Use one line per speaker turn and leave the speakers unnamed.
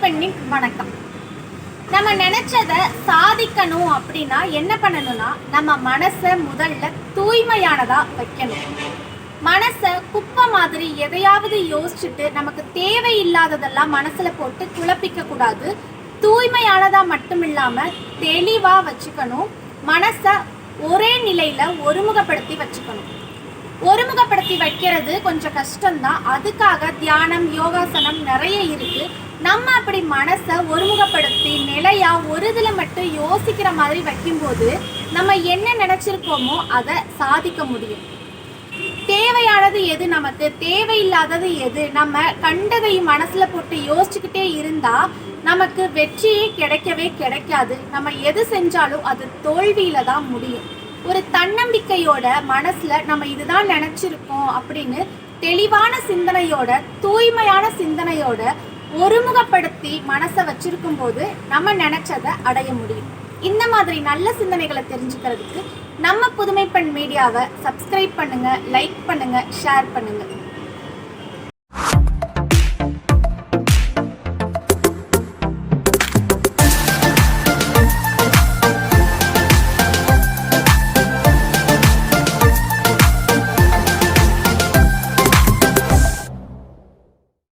வணக்கம். நம்ம நினைச்சத சாதிக்கணும் அப்படின்னா என்ன பண்ணணும்னா நம்ம மனசை முதல்ல தூய்மையானதா வைக்கணும். மனசை குப்பை மாதிரி எதையாவது யோசிச்சுட்டு நமக்கு தேவையில்லாததெல்லாம் மனசுல போட்டு குழப்பிக்க கூடாது. தூய்மையானதா மட்டும் இல்லாம தெளிவா வச்சுக்கணும். மனசை ஒரே நிலையில ஒருமுகப்படுத்தி வச்சுக்கணும். ஒருமுகப்படுத்தி வைக்கிறது கொஞ்சம் கஷ்டம்தான். அதுக்காக தியானம் யோகாசனம் நிறைய இருக்கு. நம்ம அப்படி மனசை ஒருமுகப்படுத்தி நிலையா ஒரு இதில் மட்டும் யோசிக்கிற மாதிரி வைக்கும்போது நம்ம என்ன நினைச்சிருக்கோமோ அதை சாதிக்க முடியும். தேவையானது எது நமக்கு? தேவையில்லாதது எது? நம்ம கண்டதை மனசுல போட்டு யோசிச்சுக்கிட்டே இருந்தா நமக்கு வெற்றியே கிடைக்கவே கிடைக்காது. நம்ம எது செஞ்சாலும் அது தோல்வியில தான் முடியும். ஒரு தன்னம்பிக்கையோட மனசுல நம்ம இதுதான் நினைச்சிருக்கோம் அப்படின்னு தெளிவான சிந்தனையோட தூய்மையான சிந்தனையோட ஒருமுகப்படுத்தி மனசை வச்சிருக்கும் போது நம்ம நினச்சதை அடைய முடியும். இந்த மாதிரி நல்ல சிந்தனைகளை தெரிஞ்சுக்கிறதுக்கு நம்ம புதுமைப்பெண் மீடியாவை சப்ஸ்கிரைப் பண்ணுங்க லைக் பண்ணுங்க ஷேர் பண்ணுங்க.